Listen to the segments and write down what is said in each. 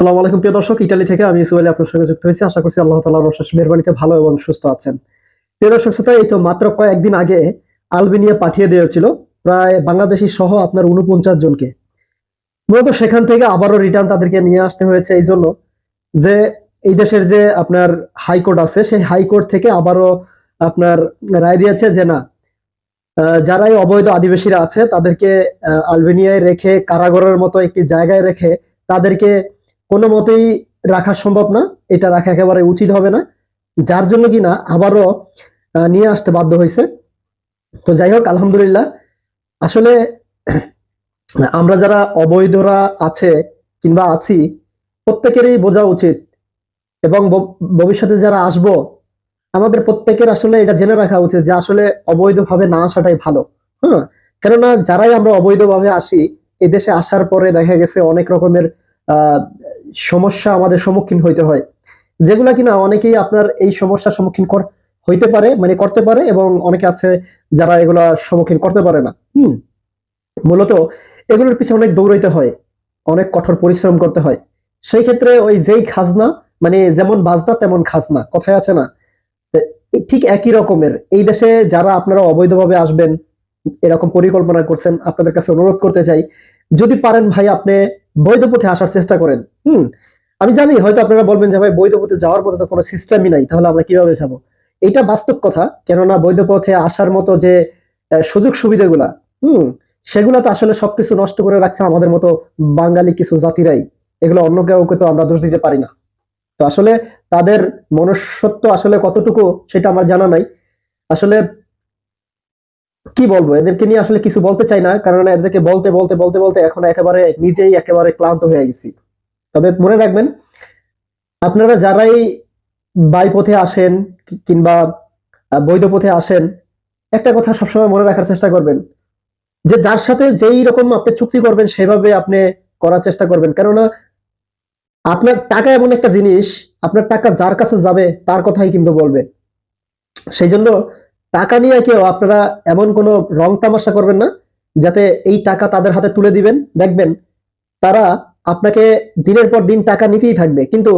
সালাম আলাইকুম প্রিয় দর্শক। ইটালি থেকে আমি ইসুয়ালি আপনার সঙ্গে যুক্ত হয়েছি। আশা করছি আল্লাহ তালার রশেষ মেহরবানিতে ভালো এবং সুস্থ আছেন। প্রিয় দর্শক শ্রোতা এই তো মাত্র কয়েকদিন আগে আলবেনিয়া পাঠিয়ে দেওয়া ছিল প্রায় বাংলাদেশি সহ আপনার উনপঞ্চাশ জনকে। মূলত সেখান থেকে আবারও রিটার্ন তাদেরকে নিয়ে আসতে হয়েছে। এই জন্য যে এই দেশের যে আপনার হাইকোর্ট আছে সেই হাইকোর্ট থেকে আবারও আপনার রায় দিয়েছে যে না আহ, যারা অবৈধ আদিবাসীরা আছে তাদেরকে আলবেনিয়ায় রেখে কারাগারের মতো একটি জায়গায় রেখে তাদেরকে কোনো মতেই রাখা সম্ভব না, এটা রাখা একেবারে উচিত হবে না। যার জন্য কিনা আবারও নিয়ে আসতে বাধ্য হয়েছে। তো যাই হোক, আলহামদুলিল্লাহ। আসলে, আমরা যারা অবৈধরা আছে কিংবা আছি, প্রত্যেকেরই বোঝা উচিত। এবং ভবিষ্যতে যারা আসব, আমাদের প্রত্যেকের আসলে এটা জেনে রাখা উচিত যে আসলে অবৈধভাবে না আসাটাই ভালো। হ্যাঁ কেননা, যারাই আমরা অবৈধভাবে আসি, এদেশে আসার পরে দেখা গেছে অনেক রকমের সমস্যা আমাদের সম্মুখীন হইতে হয়। যেগুলা কিনা অনেকেই আপনার এই সমস্যার সম্মুখীন হইতে পারে মানে করতে পারে এবং অনেকে আছে যারা এগুলা সম্মুখীন করতে পারে না। হুম। মূলত এগুলোর পিছনে অনেক দৌড়াইতে হয়, অনেক কঠোর পরিশ্রম করতে হয়। সেই ক্ষেত্রে ওই যেই খাজনা মানে যেমন বাজনা তেমন খাজনা, কথায় আছে না? ঠিক একই রকমের। এই দেশে যারা আপনারা অবৈধভাবে আসবেন, এরকম পরিকল্পনা করছেন, আপনাদের কাছে অনুরোধ করতে চাই, যদি পারেন ভাই আপনি বৈধ পথে আসার চেষ্টা করেন। হুম, আমি জানি, হয়তো আপনারা বলবেন যে, ভাই বৈধ পথে যাওয়ার মতো তো কোনো সিস্টেমই নাই, তাহলে আমরা কীভাবে যাব? এটা বাস্তব কথা, কেননা বৈধ পথে আসার মতো যে সুযোগ সুবিধাগুলা হুম, সেগুলা তো আসলে সবকিছু নষ্ট করে রাখছে আমাদের মতো বাঙালি কিছু জাতিরাই। এগুলো অন্য কাউকে তো আমরা দোষ দিতে পারি না। তো আসলে তাদের মনুষ্যত্ব আসলে কতটুকু, সেটা আমার জানা নাই। আসলে কি বলব? এদেরকে নিয়ে আসলে কিছু বলতে চাই না, কারণ এদেরকে বলতে বলতে বলতে বলতে এখন একেবারে নিজেই একেবারে ক্লান্ত হয়ে গেছি। তবে মনে রাখবেন, আপনারা যারাই বাই পথে আসেন কিংবা বৈধ পথে আসেন, একটা কথা সবসময় মনে রাখার চেষ্টা করবেন, যে যার সাথে যেই রকম আপনি চুক্তি করবেন, সেভাবে আপনি করার চেষ্টা করবেন। কেননা, আপনার টাকা এমন একটা জিনিস, আপনার টাকা যার কাছে যাবে, তার কথাই কিন্তু বলবে। সেই জন্য টাকা নিয়ে কেউ আপনারা এমন কোনো রং তামাশা করবেন না, যাতে এই টাকা তাদের হাতে তুলে দিবেন। দেখবেন, তারা আপনাকে দিনের পর দিন টাকা নিতেই থাকবে, কিন্তু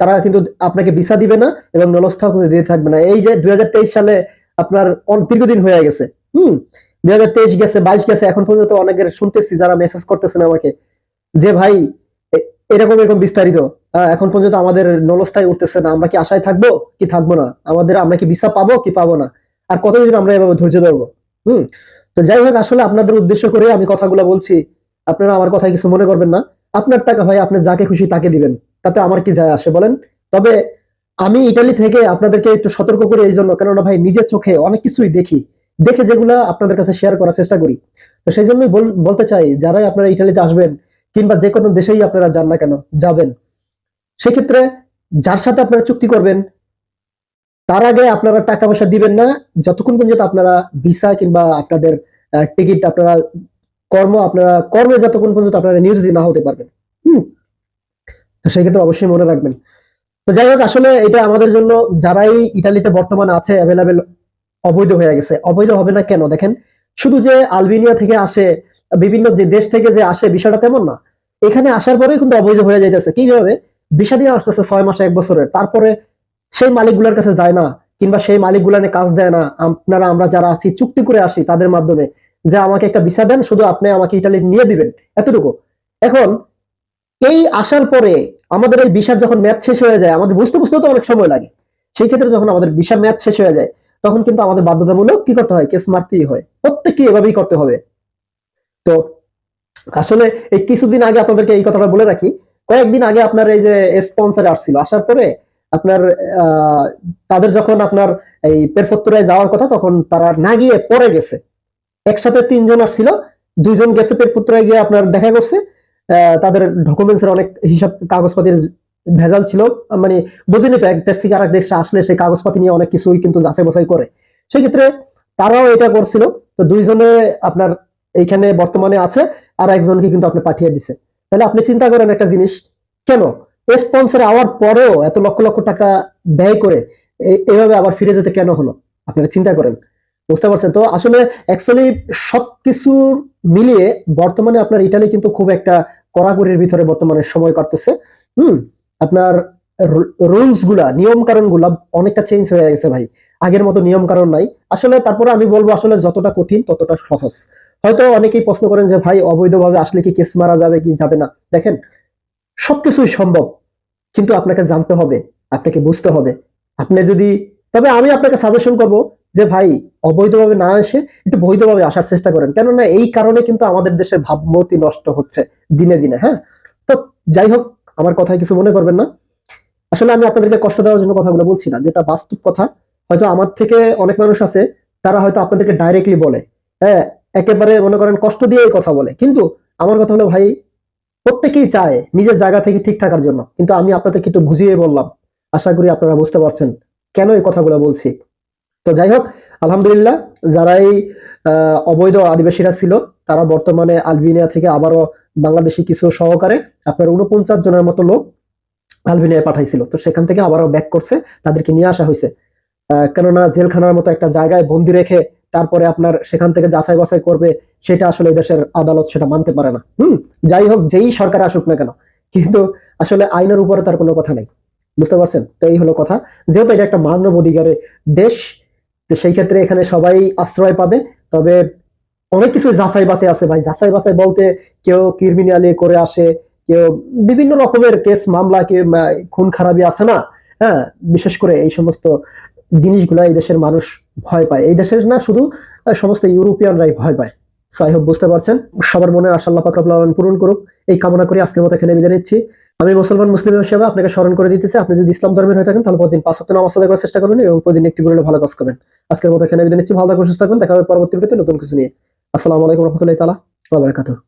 তারা কিন্তু আপনাকে ভিসা দিবে না এবং নলস্থাও কিন্তু দিতে থাকবে না। এই যে দুই সালে আপনার দীর্ঘদিন হয়ে গেছে, হুম? দুই হাজার তেইশ গেছে, বাইশ গেছে, এখন পর্যন্ত অনেকের শুনতেছি যারা মেসেজ করতেছেন আমাকে যে, ভাই এরকম এরকম বিস্তারিত এখন পর্যন্ত আমাদের নলস্থায় উঠতেছে না, আমরা কি আশায় থাকব? কি থাকব না? আমাদের, আমরা কি ভিসা পাবো, কি পাবো না? আর কতদিন আমরা এভাবে ধৈর্য ধরবো? হুম? তো যাই হোক, আসলে আপনাদের উদ্দেশ্য করে আমি কথাগুলো বলছি। আপনারা আমার কথায় কিছু মনে করবেন না। আপনার টাকা ভাই, আপনি যাকে খুশি তাকে দিবেন। তাতে আমার কি যায় আসে বলেন? তবে আমি ইটালি থেকে আপনাদেরকে একটু সতর্ক করে এই জন্য। কেননা ভাই, নিজের চোখে অনেক কিছুই দেখি। দেখে যেগুলো আপনাদের কাছে শেয়ার করার চেষ্টা করি। তো সেই জন্যই বল- বলতে চাই, যারাই আপনারা ইটালিতে আসবেন কিংবা যে কোনো দেশেই আপনারা যান না কেন, যাবেন। সেক্ষেত্রে যার সাথে আপনারা চুক্তি করবেন তার আগে আপনারা টাকা পয়সা দিবেন না। যতক্ষণ পর্যন্ত আপনারা ভিসা কিংবা আপনাদের টিকিট আপনারা কর্ম, আপনারা কর্মে যতক্ষণ পর্যন্ত আপনারা নিয়োজিত না হতে পারবেন। হুম? তো সেই ক্ষেত্রে অবশ্যই মনে রাখবেন। তো যাই হোক, আসলে এটা আমাদের জন্য যারাই ইটালিতে বর্তমানে আছে অ্যাভেলেবেল অবৈধ হয়ে গেছে। অবৈধ হবে না কেন? দেখেন, শুধু যে আলবেনিয়া থেকে আসে, বিভিন্ন যে দেশ থেকে যে আসে, বিষয়টা তেমন না। এখানে আসার পরে কিন্তু অবৈধ হয়ে যাইতেছে। কীভাবে? ভিসা দিয়ে আসতেছে ছয় মাসে, এক বছরের। তারপরে সেই মালিকগুলোর কাছে যায় না, কিংবা সেই মালিকগুলা নিয়ে কাজ দেয় না। আপনারা, আমরা যারা আছি, চুক্তি করে আসি তাদের মাধ্যমে যে আমাকে একটা ভিসা দেন, শুধু আপনি আমাকে ইটালি নিয়ে দিবেন, এতটুকু। এখন, এই আসার পরে আমাদের এই ভিসার যখন ম্যাচ শেষ হয়ে যায়, আমাদের বুঝতে বুঝতে তো অনেক সময় লাগে। সেই ক্ষেত্রে যখন আমাদের ভিসা ম্যাচ শেষ হয়ে যায়, তখন কিন্তু আমাদের বাধ্যতামূলক কি করতে হয়? কেস মারতেই হয়। প্রত্যেককে এভাবেই করতে হবে। তো, আসলে এই কিছুদিন আগে আপনাদেরকে এই কথাটা বলে রাখি। কয়েকদিন আগে আপনার এই যে স্পন্সর আসছিল, আসার পরে আপনার তাদের যখন আপনার এই পেরফত্তরায় যাওয়ার কথা, তখন তারা না গিয়ে পরে গেছে। একসাথে তিনজন আসছিল, দুইজন গেছে পেরফত্তরায় গিয়ে আপনার দেখা করছে। তাদের ডকুমেন্টস এর অনেক হিসাব কাগজপাতির ভেজাল ছিল। মানে বুঝিনি তো, এক দেশ থেকে আরেক দেশে আসলে সেই কাগজপাতি নিয়ে অনেক কিছুই কিন্তু যাচাই বাছাই করে। সেই ক্ষেত্রে তারাও এটা করছিল। তো দুইজনে আপনার এইখানে বর্তমানে আছে, আর একজনকে কিন্তু আপনি পাঠিয়ে দিছে। তাহলে আপনি চিন্তা করেন একটা জিনিস, কেন? স্পন্সর আওয়ার পরেও এত লক্ষ লক্ষ টাকা ব্যয় করে এভাবে আবার ফিরে যেতে কেন হলো? আপনারা চিন্তা করেন। বুঝতে পারছেন? তো আসলে অ্যাকচুয়ালি সবকিছু মিলিয়ে বর্তমানে আপনার ইটালি কিন্তু খুব একটা কড়াকড়ির ভিতরে বর্তমানে সময় কাটতেছে। হুম? আপনার রুলসগুলা নিয়ম কারণগুলা অনেকটা চেঞ্জ হয়ে গেছে ভাই। আগের মতো নিয়ম কারণ নাই। আসলে তারপরে আমি বলব আসলে যতটা কঠিন ততটা সহজ। হয়তো অনেকেই প্রশ্ন করেন যে ভাই, অবৈধভাবে আসলে কি কেস মারা যাবে কি যাবে না? দেখেন সবকিছুই সম্ভব, কিন্তু আপনাকে জানতে হবে, আপনাকে বুঝতে হবে। আপনি যদি, তবে আমি আপনাকে সাজেশন করব যে ভাই, অবৈধভাবে না এসে একটু বৈধভাবে আসার চেষ্টা করেন। কেননা এই কারণে কিন্তু আমাদের দেশের ভাবমূর্তি নষ্ট হচ্ছে দিনে দিনে হ্যাঁ? তো যাই হোক, আমার কথায় কিছু মনে করবেন না। আসলে আমি আপনাদেরকে কষ্ট দেওয়ার জন্য কথাগুলো বলছি না, যেটা বাস্তব কথা। হয়তো আমার থেকে অনেক মানুষ আছে, তারা হয়তো আপনাদেরকে ডাইরেক্টলি বলে হ্যাঁ? একেবারে মনে করেন কষ্ট দিয়েই কথা বলে। কিন্তু আমার কথা হলো, ভাই প্রত্যেকেই চায় নিজের জায়গা থেকে ঠিক থাকার জন্য। কিন্তু আমি আপনাদেরকে একটু বুঝিয়ে বললাম আশা করি আপনারা বুঝতে পারছেন কেন এই কথাগুলো বলছি। তো যাই হোক আলহামদুলিল্লাহ যারা এই আহ, অবৈধ আদিবাসীরা ছিল তারা বর্তমানে আলবেনিয়া থেকে আবারও বাংলাদেশি কিছু সহকারে আপনার উনপঞ্চাশ জনের মতো লোক আলবেনিয়ায় পাঠাইছিল। তো সেখান থেকে আবারও ব্যাক করছে তাদেরকে নিয়ে আসা হয়েছে। কেননা জেলখানার মতো একটা জায়গায় বন্দি রেখে তারপরে আপনার সেখান থেকে যাচাই বাছাই করবে সেটা আসলে দেশের আদালত সেটা মানতে পারে না। হুম যাই হোক যেই সরকার আসুক না কেন কিন্তু আসলে আইনের উপরে তার কোনো কথা নেই। বুঝতে পারছেন? তো এই হলো কথা। যেহেতু এটা একটা মানব অধিকারের দেশ তো সেই ক্ষেত্রে এখানে সবাই আশ্রয় পাবে। তবে অনেক কিছু যাচাই বাছাই আছে ভাই। যাচাই বাছাই বলতে কেউ ক্রিমিনালি করে আসে কেউ বিভিন্ন রকমের কেস মামলা আহ, খুন খারাপি আছে না? হ্যাঁ বিশেষ করে এই সমস্ত জিনিসগুলো এই দেশের মানুষ ভয় পায়। এই দেশের না শুধু সমস্ত ইউরোপিয়ানরাই ভয় পায়। সো আই হোপ বুঝতে পারছেন। সবার মনের আশা আল্লাহ পাক রব্বুল আলামিন পূরণ করুক। এই কামনা করি আজকের মতো এখানে বিদায় নিচ্ছি। আমি মুসলমান মুসলিম হিসেবে আপনাকে স্মরণ করে দিতেছি। আপনি যদি ইসলাম ধর্মের হয়ে থাকেন, তাহলে প্রতিদিন পাঁচ সপ্তাহ নামাজ করার চেষ্টা করবেন এবং প্রতিদিন একটি করে ভালো কাজ করবেন। আজকের মতো এখানে বিদায় নিচ্ছি। ভালো থাকবেন সুস্থ থাকবেন দেখা হবে পরবর্তী ভিডিওতে নতুন কিছু নিয়ে। আসসালামু আলাইকুম রহমতুল্লাহ তালা বারাকাতুহ।